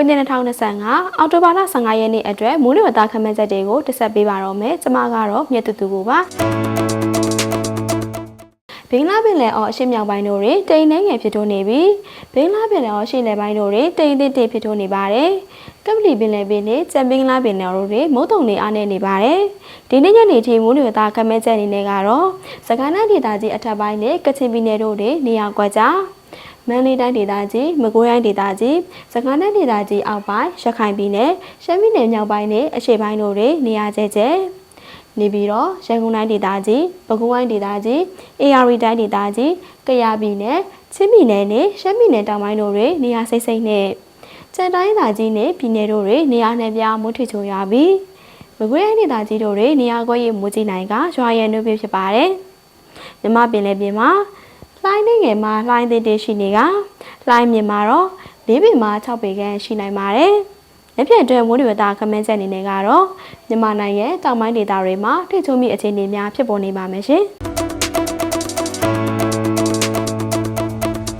ခုနှစ်2025အောက်တိုဘာလ15ရက်နေ့အတွက်မိုးလေဝသခန့်မှန်းချက်တွေကိုတင်ဆက်ပေးပါတော့မယ်ကျွန်မကတော့မြတ်တူတူကိုပါဘင်္ဂလားပင်လယ်အော်အရှေ့မြောက်ပိုင်းတို့တွင်တိမ်နှဲငယ်ဖြစ်ထွန်းနေပြီးဘင်္ဂလားပင်လယ်အော်အရှေ့လယ်ပိုင်းတို့တွင်တိမ်တစ်တစ်ဖြစ်ထွန်းနေပါတယ်ကပလီပင်လယ်ပင်နှင့်ကျန်ဘင်္ဂလားပင်လယ်အော်တို့တွင်မိုးတုံနေအားနည်းနေပါတယ်ဒီနေ့ညနေထိမိုးလေဝသခန့်မှန်းချက်အနေနဲ့ကတော့စကိုင်းတိုင်းဒေသကြီးအထက်ပိုင်းနဲ့ကချင်ပြည်နယ်တို့တွင်နေရာကွက်ကြား မန္တလေးတိုင်းဒေသကြီးမကွေးတိုင်းဒေသကြီးစကိုင်းတိုင်းဒေသကြီးအောက်ပိုင်းရခိုင်ပြည်နယ်ရှမ်းပြည်နယ်မြောက်ပိုင်းနဲ့အရှေ့ပိုင်းတို့တွင်နေရာကျကျနေပြီးတော့ရန်ကုန်တိုင်းဒေသကြီးပဲခူးတိုင်းဒေသကြီးအေရရီတိုင်းဒေသကြီးကယားပြည်နယ်ချင်းပြည်နယ်နဲ့ရှမ်းပြည်နယ်တောင်ပိုင်းတို့တွင်နေရာစိတ်စိတ်နဲ့စက်တိုင်းဒေသကြီးနဲ့ပြည်နယ်တို့တွင်နေရာနယ်ပြားမိုးထွေချိုရပြီးမကွေးတိုင်းဒေသကြီးတို့တွင်နေရာကွက်ရမိုးကြီးနိုင်ကရွာရံနှုတ်ပြဖြစ်ပါတယ်မြမပင်လည်းပြင်မှာ လှိုင်းနေငယ်မှာလှိုင်းသေးသေးရှိနေကလှိုင်းမြင်မှာတော့၄ပေမှာ6ပေခန့်ရှိနိုင်ပါတယ်။လက်ဖြတ်တွဲမိုးလေဝသခမန်းချက်အနေနဲ့ကတော့မြန်မာနိုင်ငံတောင်ပိုင်းဒေသတွေမှာထိချုံမိအခြေအနေများဖြစ်ပေါ်နေပါမယ်ရှင်။